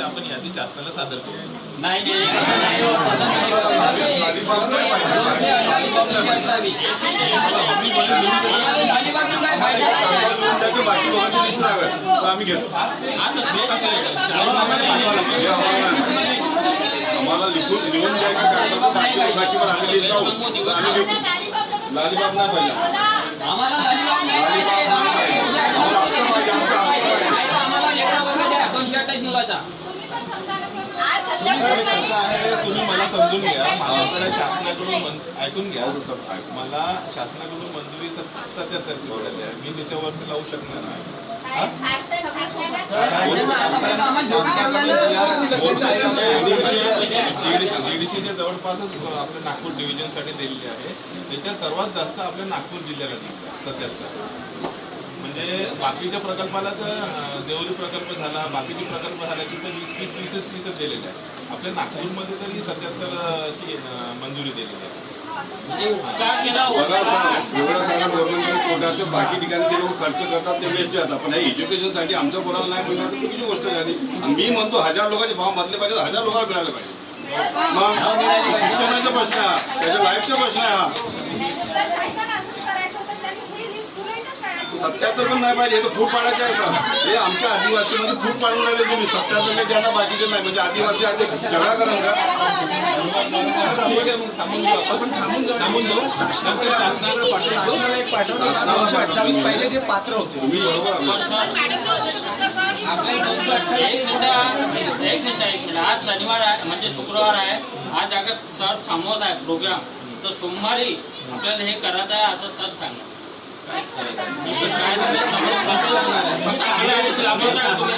त्याची आपण यादी शासनाला सादर करू. नाही नाही नाही, असं नाही हो, असं नाही. हो. दोनशे अठ्ठावीस, दोनशे अठ्ठावीस. अलिबागला काय फायदा नाही. त्याचं बाकी लोकांची लिस्ट लागेल तर आम्ही घेतो आता तेच आम्हाला लिखून लिहून द्या की काय करतो. बाकी लोकांची पण आम्ही लिस्ट लावू तर आम्ही घेतो लालीबाग नाही पाहिजे. आम्हाला अलिबाग नाही पाहिजे. लेकरं वर्ग द्या, दोनशे अठ्ठावीस मुलाचा. कसं आहे तुम्ही मला समजून घ्या. माझ्याकडे शासनाकडून मन- ऐकून घ्या मला शासनाकडून मंजुरी सत्याहत्तरची मिळाली आहे. मी त्याच्यावरती लावू शकणार नाही. दीडशेच्या जवळपासच आपल्या नागपूर डिव्हिजनसाठी दिलेली आहे. त्याच्यात सर्वात जास्त आपल्या नागपूर जिल्ह्याला दिसला सत्याहत्तर म्हणजे बाकीच्या प्रकल्पाला तर देवरी प्रकल्प झाला बाकीचे प्रकल्प झाला की तर वीस वीस तीसच तीसच दिलेले आहे आपल्या नागपूरमध्ये तरी सत्याहत्तरची मंजुरी दिलेली आहे. म्हणजे बाकी ठिकाणी ते लोक खर्च करतात ते वेस्ट जातात पण हे एज्युकेशनसाठी आमच्या पोराला नाही मिळणार तर चुकीची गोष्ट झाली. आणि मी म्हणतो हजार लोकांचे भाव मधले पाहिजे तर हजार लोकांना मिळाले पाहिजे. मग शिक्षणाचा प्रश्न आहे हा. त्याच्या लाईफचा प्रश्न. आहे हा सत्याहत्तर पण नाही पाहिजे हे तर खूप पाडायचे आहे सर. हे आमच्या आदिवासीमध्ये खूप पाडून राहिले तुम्ही. सत्याहत्तर नाही त्यांना बाकीचे नाही म्हणजे आदिवासी आज एक झगडा कराल का दोनशे अठ्ठावीस पहिले जे पात्र होते. तुम्ही बरोबर आहे. एक मिनिट एक मिनिट एक मिनिट. आज शनिवार आहे म्हणजे शुक्रवार आहे. आज अगर सर थांबवत आहे प्रोग्राम तर सोमवारी आपल्याला हे करायचं आहे असं सर सांगा.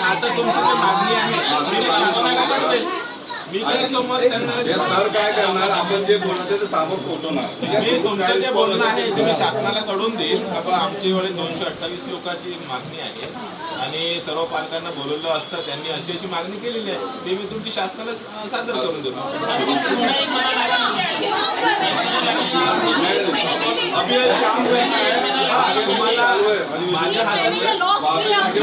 आता तुमची मागणी आहे. हे सर काय करणार? आपण जे बोलायचं ते समोर पोहोचवणार मी तुमचं जे बोलणं आहे ते मी शासनाला कडून देईल. बाबा आमची वेळी दोनशे अठ्ठावीस लोकांची मागणी आहे. आणि सर्व पालकांना बोलवलं असतं त्यांनी अशी अशी मागणी केलेली आहे. ते मी तुमची शासनाला सादर करून देतो. माझ्या हातात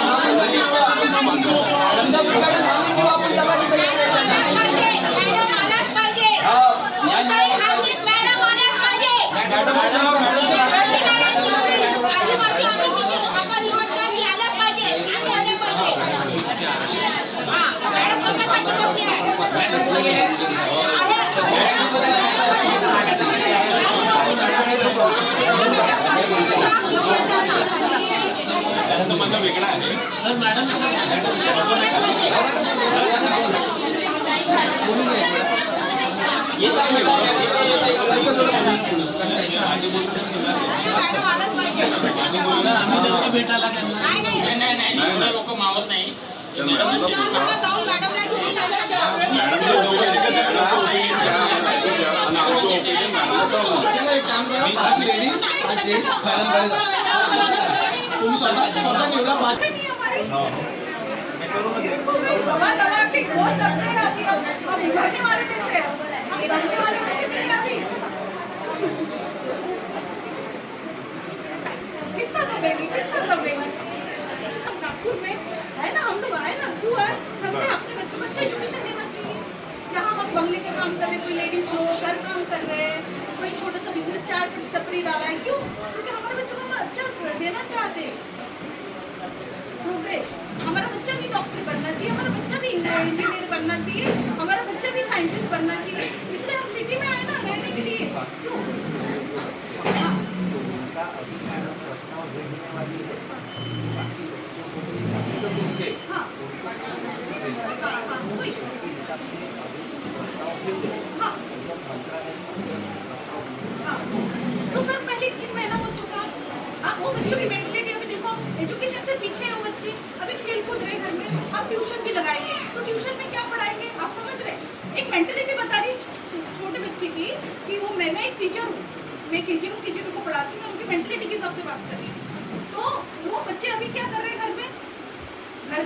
पाच नाही फायनलकडे जा तुम्ही स्वतः स्वतः निवडा. पाच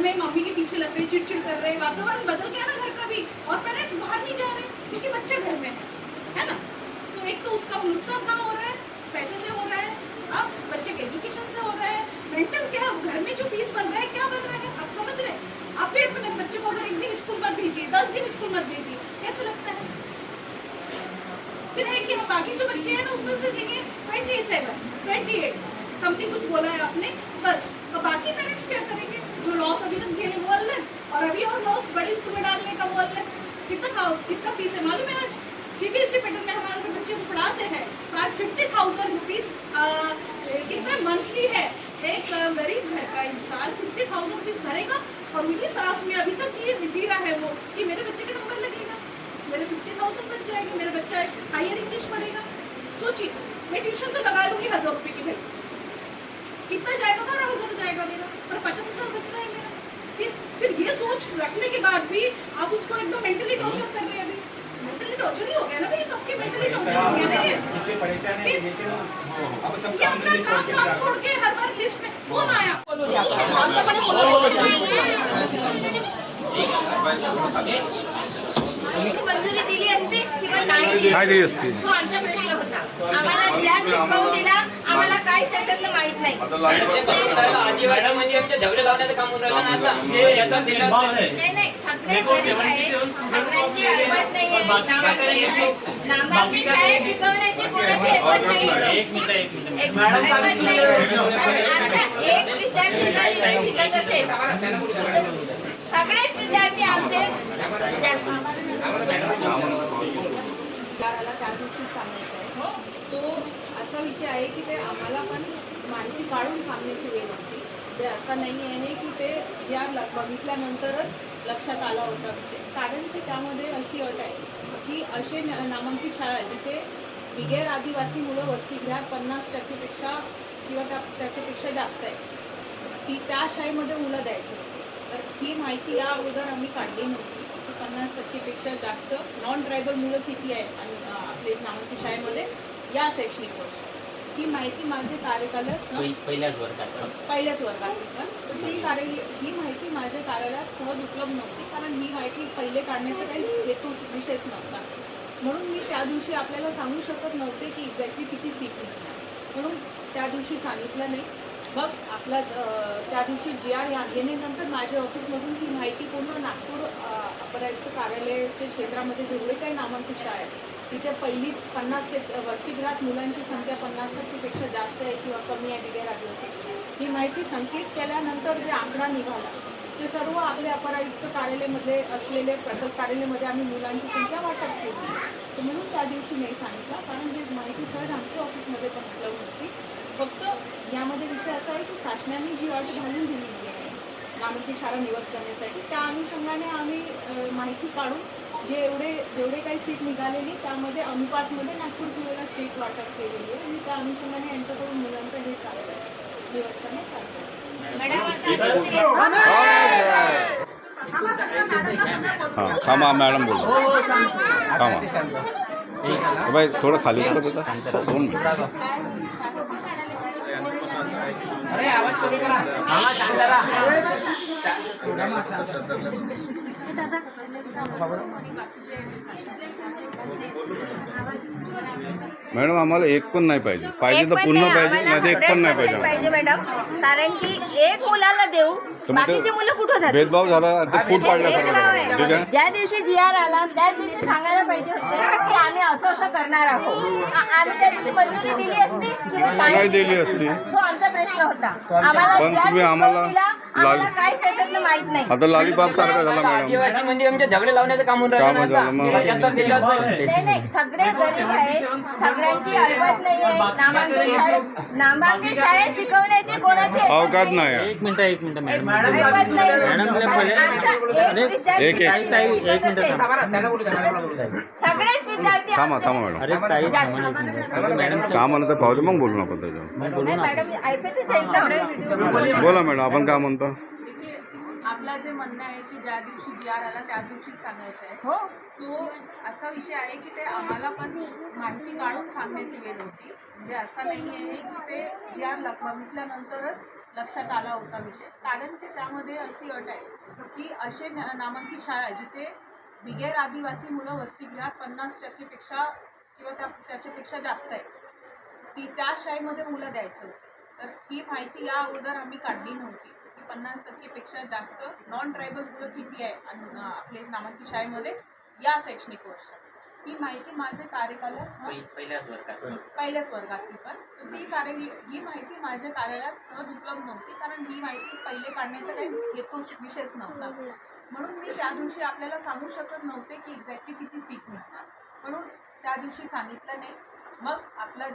में मम्मी के पीछे लग रहे, चिड़चिड़ कर रहे वातावरण बदल गया ना घर का भी। और पेरेंट्स बाहर नहीं जा रहे, क्योंकि बच्चे घर में है है ना? तो एक तो उसका नुकसान कहाँ हो रहा है? पैसे से हो रहा है। अब बच्चे के एजुकेशन से हो रहा है। मेंटल क्या? घर में जो पीस बन रहा है, क्या बन रहा है? आप समझ रहे आप भी अपने बच्चे को अगर एक दिन स्कूल मत भेजिए, दस दिन स्कूल मत भेजिए, कैसे लगता है? फिर है कि हम बाकी जो बच्चे हैं ना, उसमें से देंगे twenty seven twenty eight something कुछ बोला है आपने, बस। अब बाकी पेरेंट्स क्या करेंगे? जो लॉस अभी तक झेले वो अलग और अभी और लॉस बड़े स्कूल में डालने का वो अलग कितना खाओ कितना फ़ीस है मालूम है आज? सीबीएसई पैटर्न में हमारे बच्चे को पढ़ाते हैं। तो आज फिफ्टी थाउज़ेंड रुपीज़ कितना मंथली है? एक गरीब घर का इंसान फिफ्टी थाउज़ेंड रुपीज़ भरेगा, और उन्हीं सास में अभी तक जी जी रहा है वो, कि मेरे बच्चे का नंबर लगेगा। मेरे फिफ्टी थाउज़ेंड बच जाएँगे, मेरा बच्चा हायर इंग्लिश पढ़ेगा। सोचिए, मैं ट्यूशन तो लगा लूँगी हज़ार रुपए की। भाई कितना जाएगा? बारह हज़ार जाएगा मेरा। और पचास हज़ार बच रहा है मेरा फिर फिर ये सोच रखने के बाद भी आप उसको एकदम मेंटली टॉर्चर कर रहे हैं अभी। मेंटली टॉर्चर ही हो गया ना भाई सबके मेंटली टॉर्चर हो गया ना ये। फिर ये अपना काम काम छोड़ के हर बार लिस्ट में फ़ोन आया। मंजुरी दिली असती? किंवा नाही दिली असती? तो आमचा प्रश्न होता। आम्हाला जी आर चिपकावून दिला। काहीच त्याच्यातलं माहीत नाही. आता लालबाग आदिवासी म्हणजे आमचे झगडे लावण्याचं काम होऊन राहिलं ना आता. याचा दिला नाही. नाही सगळे गरीब आहेत सगळ्यांची ऐपत नाहीये. नामांकित शाळेत नामांकित शाळेत शिकवण्याची कोणाची ऐपत नाही. एक मिनिट एक मिनिट. एक ऐपत नाही कारण आमचा एक विद्यार्थी जर इथे शिकत असेल तर सगळेच विद्यार्थी आमचे त्या दिवशी सांगायचं हो तो असा विषय आहे की ते आम्हाला पण माहिती काढून सांगण्याची वेळ होती. ते असं नाही आहे की ते ज्या ल- बघितल्यानंतरच लक्षात आला होता विषय. कारण की त्यामध्ये अशी अट आहे की असे न- नामांकित शाळा जिथे बिगैर आदिवासी मुलं वसतीगृहात पन्नास टक्केपेक्षा किंवा त्या त्याच्यापेक्षा जास्त आहे. ती त्या शाळेमध्ये मुलं द्यायची तर ही माहिती या अगोदर आम्ही काढली नव्हती. की पन्नास टक्केपेक्षा जास्त नॉन ट्रायबल मुलं किती आहेत आणि आपले नामांकित शाळेमध्ये. या शैक्षणिक वर्ष. ही माहिती माझे कार्यकालात पहिल्याच वर्गात पहिल्याच वर्गात तर ती कार्य ही माहिती माझ्या कार्यालयात सहज उपलब्ध नव्हती कारण ही माहिती पहिले काढण्याचा काही हेतू विषयच नव्हता. म्हणून मी त्या दिवशी आपल्याला सांगू शकत नव्हते की एक्झॅक्टली किती सीट म्हणून त्या दिवशी सांगितलं नाही. मग आपला त्या दिवशी जी आर येण्यानंतर माझ्या ऑफिसमधून ही माहिती पूर्ण नागपूर अं, अपर आयुक्त कार्यालयाच्या क्षेत्रामध्ये जेवढे काही नामांकित शाळा आहेत तिथे पहिली पन्नास ते वसतिगृहात मुलांची संख्या पन्नास टक्केपेक्षा जास्त आहे किंवा कमी आहे बिगर आदिवासी ही माहिती संकलित केल्यानंतर जे आकडा निघाला ते सर्व आपले अपरायुक्त कार्यालयामध्ये असलेले प्रकल्प कार्यालयामध्ये आम्ही मुलांची संख्या वाटप केली. तर म्हणून त्या दिवशी नाही सांगितलं कारण ही माहिती सहज आमच्या ऑफिसमध्ये पण उपलब्ध होती. फक्त यामध्ये विषय असा आहे की शासनाने जी अट घालून दिलेली आहे नामती शाळा निवड करण्यासाठी त्या अनुषंगाने आम्ही माहिती काढून जे एवढे जेवढे काही सीट निघालेली त्यामध्ये अनुपातमध्ये नागपूर जिल्ह्याला सीट वाटप केलेली आहे. आणि त्या अनुषंगाने यांच्याकडून मुलांचं हे चालू आहे निवड करण्यात चालू आहे हां थांबा मॅडम बोल थांबा. बाई थोडं खाली उतरा बेटा दोन मिनिट. मॅडम आम्हाला एक पण नाही पाहिजे. पाहिजे तर पूर्ण पाहिजे नाही तर एक पण नाही पाहिजे. मॅडम. कारण की एक मुलाला देऊ बाकीचे मुलं कुठं जातात भेदभाव झाला फूट पाडल्यासारखं. ठीक आहे? ज्या दिवशी जी आर आला त्याच दिवशी सांगायला पाहिजे होते की आम्ही असं असं करणार आहोत. आ- आम्ही त्या दिवशी मंजुरी दिली असती किंवा नाही दिली असती. तो आमचा प्रश्न होता. आम्हाला पण तुम्ही आम्हाला दिला, आम्हाला लाल- काहीच त्याच्यातलं माहीत नाही. आता लॉलीपॉप सारखा झाला मॅडम. आदिवासी म्हणजे आमचे झगडे लावण्याचं काम होऊन राहिलं काम ना झालं मग. आता नाही. नाही सगळे गरीब आहेत. सगळ्यांची नामांकित शाळेत नामांकित शाळेत शिकवण्याची कोणाची नाही? आहे. एक मिनिट एक मिनिट मॅडम. ऐपत नाही. मॅडम, तुला कारण पहिले- आमचा एक विद्यार्थी एक- एक. ताई, ताई, एक शिकत मिनिट असेल. थांबा. सगळेच विद्यार्थी थांबा आमचे- थांबा मॅडम. अरे ताई थांबा ना एक मिनिट. मॅडम का म्हणत आहे पाहू दे मग बोलू आपण त्याच्यावर. नाही मॅडम ऐकतच आहे सगळे बोला मॅडम आपण काय म्हणतो? इथे आपला जे म्हणणं आहे की ज्या दिवशी जी आर आला त्या दिवशीच सांगायचं आहे हो. तो असा विषय आहे की ते आम्हाला पण माहिती काढून सांगण्याची वेळ होती. म्हणजे असा नाही आहे की ते जी आर बघितल्यानंतरच लक्षात आला होता विषय. कारण की त्यामध्ये अशी अट आहे की असे नामांकित शाळा जिथे बिगैर आदिवासी मुलं वसतिगृहात पन्नास टक्केपेक्षा किंवा त्या त्याच्यापेक्षा जास्त आहे ती त्या शाळेमध्ये मुलं द्यायचं होते. तर ही माहिती या अगोदर आम्ही काढली नव्हती. पन्नास टक्केपेक्षा जास्त नॉन ट्रायबल मुलं किती आहे आपले नामांकित शाळेमध्ये या शैक्षणिक वर्षात ही माहिती माझे कार्यकालात पहिल्याच वर्गात. पहिल्याच वर्गातली पण. ती कार्य ही माहिती माझ्या कार्यालयात सहज उपलब्ध नव्हती कारण ही माहिती पहिले काढण्याचा काही हेतू विषयच नव्हता. म्हणून मी त्या दिवशी आपल्याला सांगू शकत नव्हते की एक्झॅक्टली किती सीट मिळणार म्हणून त्या दिवशी सांगितलं नाही. मग आपला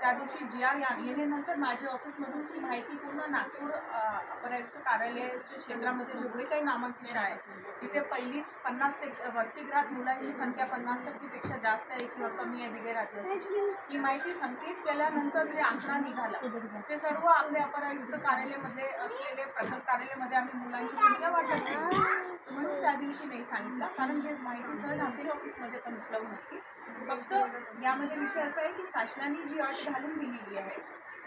त्या दिवशी जी आर येण्यानंतर माझ्या ऑफिसमधून ती माहिती पूर्ण नागपूर अं, अपरायुक्त कार्यालयाच्या क्षेत्रामध्ये जेवढे काही नामांकित शाळा आहेत तिथे पहिली पन्नास टक्के वसतिगृहात मुलांची संख्या पन्नास टक्केपेक्षा जास्त आहे किंवा कमी आहे वगैरे आदिवासीची ही माहिती संकलित केल्यानंतर जे आकडा निघाला ते सर्व आपले अपरायुक्त कार्यालयामध्ये असलेले प्रथम कार्यालयामध्ये आम्ही मुलांची संख्या वाटत म्हणून त्या दिवशी नाही सांगितलं कारण हे माहिती सहज आमच्या ऑफिसमध्ये पण उपलब्ध होती फक्त यामध्ये विषय असा आहे की शासनाने जी अट घालून दिलेली आहे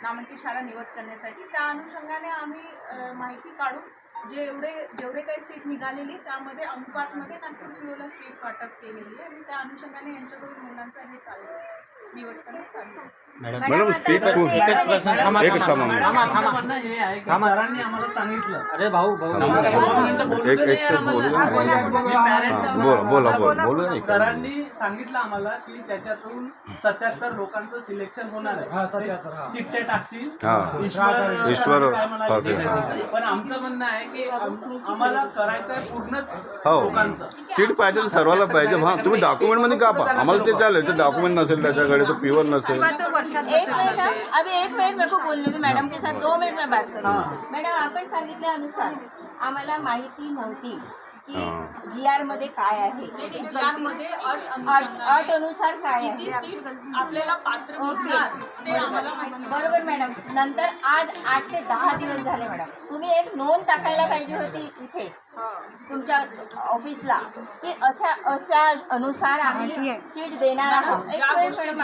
नामांकित शाळा निवड करण्यासाठी त्या अनुषंगाने आम्ही माहिती काढून जे एवढे जेवढे काही सीट निघालेली त्यामध्ये अनुपातमध्ये नागपूर पिओला सीट वाटप केलेली आहे आणि त्या अनुषंगाने यांच्याकडून मुलांचं हे चालू आहे निवड करणं चालू आहे. मॅडम. सीट खूप एकच प्रश्न. थांबा एक थांबा सरांनी आम्हाला सांगितलं. अरे भाऊ भाऊ. एक एक तर बोलू हा, बोला बोला बोला. सरांनी सांगितलं आम्हाला की त्याच्यातून सत्याहत्तर लोकांचं सिलेक्शन होणार आहे. ते चिठ्ठे टाकतील. हा. ईश्वर काय. पण आमचं म्हणणं आहे की आम- आम्हाला करायचं आहे पूर्णच हो. लोकांचं. सीट पाहिजे तर सर्वांना पाहिजे. हा तुम्ही डॉक्युमेंटमध्ये का पहा आम्हाला ते चालेल. ते डॉक्युमेंट नसेल त्याच्याकडे तो प्युअर नसेल. एक मिनट हाँ, अभी एक मिनट मेरे को बोलने दो मैडम के साथ दो मिनट में बात करूँ मॅडम आपण सांगितल्यानुसार आम्हाला माहिती नव्हती. की जी आरमध्ये काय आहे? जी आरमध्ये अट अट अनुसार काय आहे? आपल्याला. बरोबर. मॅडम. नंतर आज आठ ते दहा दिवस झाले मॅडम. तुम्ही एक नोंद टाकायला पाहिजे होती इथे तुमच्या ऑफिसला की अशा अशा अनुसार आम्ही सीट देणार आहोत.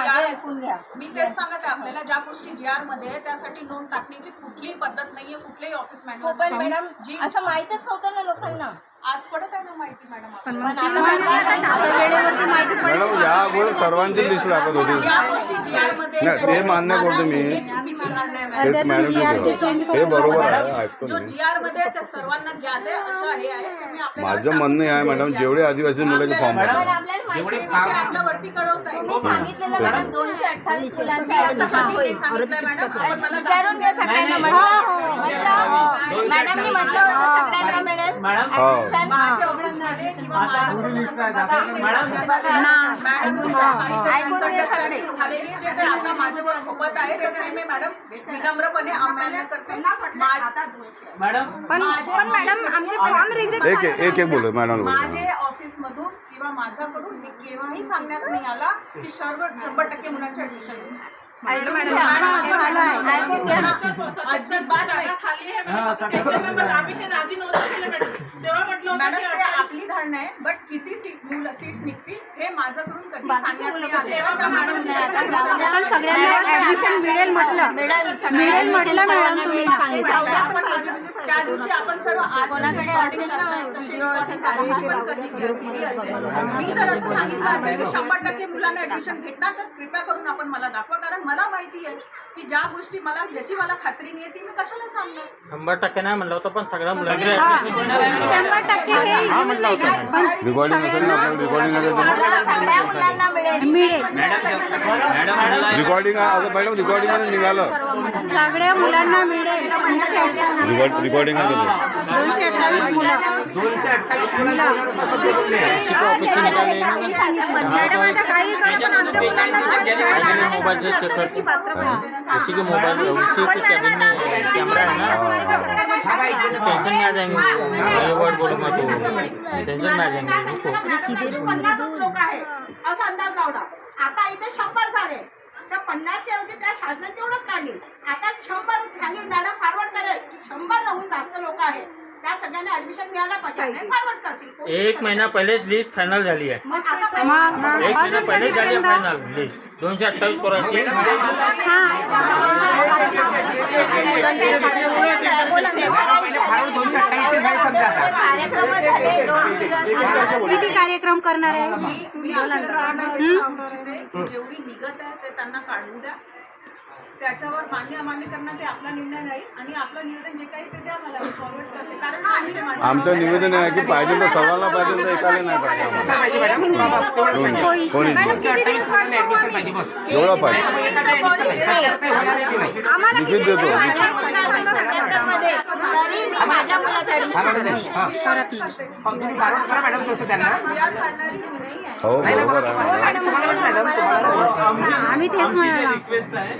आर- ऐकून घ्या. मी तेच सांगत आहे आपल्याला ज्या गोष्टी जी आरमध्ये आहे, त्यासाठी नोंद टाकण्याची कुठलीही पद्धत नाहीये कुठल्याही ऑफिस हो मॅन्युअल पण मॅडम जी असं माहीतच नव्हतं ना लोकांना. आज पडत आहे ना माहिती मॅडम आपल्याला. पण आता माहिती आहे. मॅडम या अगोदर सर्वांची लिस्ट लागत होती ज्या गोष्टी जी आरमध्ये नाही, ते मान्य करतो मी. हे चुकीची धारणा आहे, मॅडम. तेच मॅडम हे बरोबर आहे ऐकतो जो मी जी आरमध्ये आहे, त्या सर्वांना ज्ञात आहे अशा हे आहे की मी आपल्याला माझं म्हणणं हे आहे मॅडम जेवढे आदिवासी मुलाचे फॉर्म भरतात तुम्ही सांगितलेलं मॅडम दोनशे अठ्ठावीस मुलांचं मी असं ऍडमिशन कधी होईल नाही सांगितलंय मॅडम. आपण मला विचारून घ्या सगळ्यांना म्हटलं मॅडमनी म्हटलं होतं सगळ्यांना मिळेल. हो. ऍडमिशन माझ्या ऑफिसमध्ये किंवा माझ्याकडून असं काही नाही सांगण्यात आलं. मॅडमची ज्या काहीतरी misunderstanding झालेली आहे, जे ते आता माझ्यावर खोपत आहे तर ते मी मॅडम विनम्रपणे करते. मॅडम. पण पण मॅडम आमचे फॉर्म रिजेक्ट एक एक बोलू मॅडम बोलू. माझे ऑफिसमधून किंवा माझ्याकडून केव्हाही सांगण्यात नाही आला की सर्व शंभर टक्के मुलांचे ॲडमिशन अजिबात आपली धारणा आहे बट किती सीट मुलं सीट्स निघतील हे माझ्याकडून कधी सगळ्यांना ऍडमिशन मिळेल म्हटलं. मिळेल म्हटलं मॅडम. तुम्ही त्या दिवशी आपण सर्व कोणाकडे असेल मी जर असं सांगितलं असेल की शंभर टक्के मुलांना ऍडमिशन भेटणार तर कृपया करून आपण मला दाखवा कारण मला माहिती आहे. की ज्या गोष्टी मला ज्याची मला खात्री नाही ती मी कशाला सांगणार? शंभर टक्के नाही म्हणलं होतं पण सगळ्या मुलांकडे शंभर टक्के हे हा म्हटलं होतं. रेकॉर्डिंग असेल ना आपल्याला रेकॉर्डिंग असेल सगळ्या मुलांना मिळेल. मिळेल. रेकॉर्डिंग आता मॅडम रेकॉर्डिंगमध्ये निघालं. सगळ्या मुलांना मिळेल. रेकॉर्डिंग दोनशे अठ्ठावीस मॅडम आता काही पण आमच्या मुलांना चेक करते. जैसे कि मोबाइल उसी के कैबिन में कैमरा है ना। टेंशन में आ जाएंगे ये वर्ड बोलूंगा तो टेंशन में आ जाएंगे पन्नासच लोक आहे असा अंदाज लावला आता इथे शंभर झाले. त्या पन्नासच्या ऐवजी त्या शासनाने तेवढंच काढली. आता शंभर सांगेल मॅडम फॉरवर्ड करेल की शंभर राहून जास्त लोक आहेत. त्या सगळ्यांना ऍडमिशन मिळायला पाहिजे. फॉरवर्ड करतील. एक. महिना पहिलेच लिस्ट फायनल झाली आहे. मग आता पाहिजे एक महिना पहिलेच झाली फायनल लिस्ट दोनशे अठ्ठावीस पोरांची. कार्यक्रम झाले दोन दिवस किती कार्यक्रम करणार आहे? मी जेवढी निघत आहे ते त्यांना काढून द्या. त्याच्यावर मान्य अमान्य करणं ते आपला निर्णय नाही आणि आपलं निवेदन जे काही ते द्या मला फॉरवर्ड करते कारण हा विषय आमचं निवेदन आहे की पाहिजे तर सर्वांना पाहिजे तर एकाला नाही पाहिजे. कोणी एवढं पाहिजे लिखित देतो तरी मी माझ्या मुलाचं ऍडमिशन जी आर काढणारी मी नाही आहे हो बरोबर आहे आम्ही तेच म्हणाला रिक्वेस्ट आहे.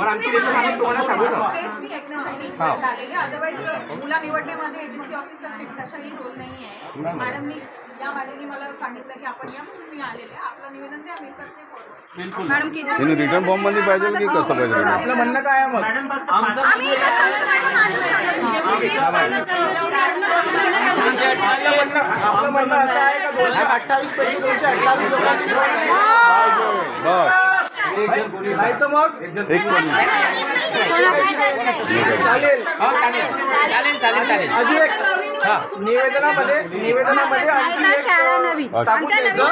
तेच मी ऐकण्यासाठी इकडे आलेले. अदरवाईज मुला निवडण्यामध्ये एडीसी ऑफिसला कशाही रोल नाही. आहे मॅडमनी या मॅडमनी मला सांगितलं की आपण या म्हणून मी आलेले. आपलं निवेदन द्या मी करते फॉरवर्ड मॅडम किती त्यांनी रिटर्न फॉर्ममध्ये पाहिजे की कसं पाहिजे आपलं म्हणणं काय आहे मग? आपलं म्हणणं आपलं म्हणणं असं आहे का दोनशे अठ्ठावीस पैकी दोनशे अठ्ठावीस लोकांची बस. नाही तर मग? एक चालेल. अजून एक निवेदनामध्ये निवेदनामध्ये आणखी एक टाकून द्यायचं.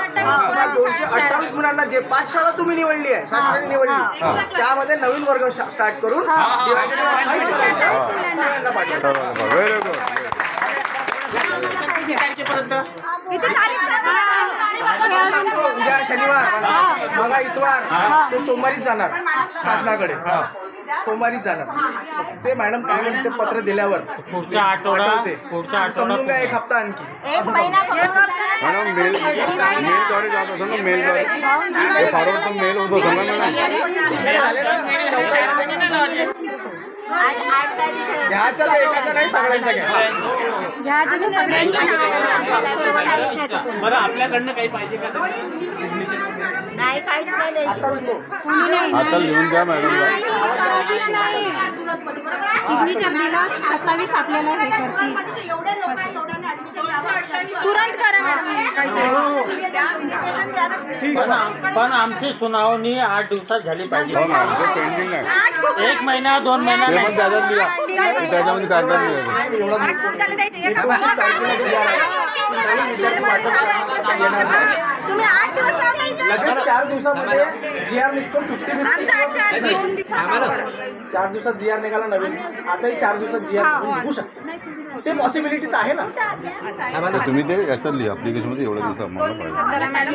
पुन्हा दोनशे अठ्ठावीस मुलांना जे पाच शाळा तुम्ही निवडली आहे शासनाने निवडली त्यामध्ये नवीन वर्ग स्टार्ट करून five करायचं. सगळ्यांना पाठवायचं. सांगतो, उद्या शनिवार. मग इतवार तो सोमवारीच जाणार शासनाकडे. सोमवारीच जाणार. ते मॅडम काय म्हणते पत्र दिल्यावर. पुढचा आठवडा पाठवते. पुढचा आठवडा समजून घ्या एक हप्ता आणखी. एक महिना पकडून मॅडम मेल मेलद्वारे जात असं ना मेलद्वारे ते फॉरवर्ड तर मेल होत असं ना मॅडम. आज आठ तारीख आहे. घ्यायचं तर एकाचं नाही सगळ्यांचं घ्या घ्या तुम्ही सगळ्यांची बरं आपल्याकडनं काही पाहिजे का नाही काहीच नाही द्यायची. आता म्हणतो आता लिहून द्या मॅडमला सिग्नेचर दिलं सत्तावीस आपल्याला हे करतील पाहिजे एवढे लोक तुरंत करा मॅडम. पण आम- पण आमची सुनावणी आठ दिवसात झाली पाहिजे. हो ना आमचं पेंडिंग आहे. एक महिना दोन महिना ते नाही. पण त्याच्यात लिहा त्याच्यामध्ये काय काय लिहायचं तुम्ही आठ दिवस लावता इथं? लगेच चार दिवसामध्ये जी आर निघतो फिफ्टी आमचा आज चार दोन दिवसात चार दिवसात जी आर निघाला नवीन. आताही चार दिवसात जी आर निघू शकते. ते पॉसिबिलिटी तर आहे ना. तुम्ही ते याच्यात लिहा ऍप्लिकेशनमध्ये एवढ्या दिवसात आम्हाला पाहिजे. मॅडम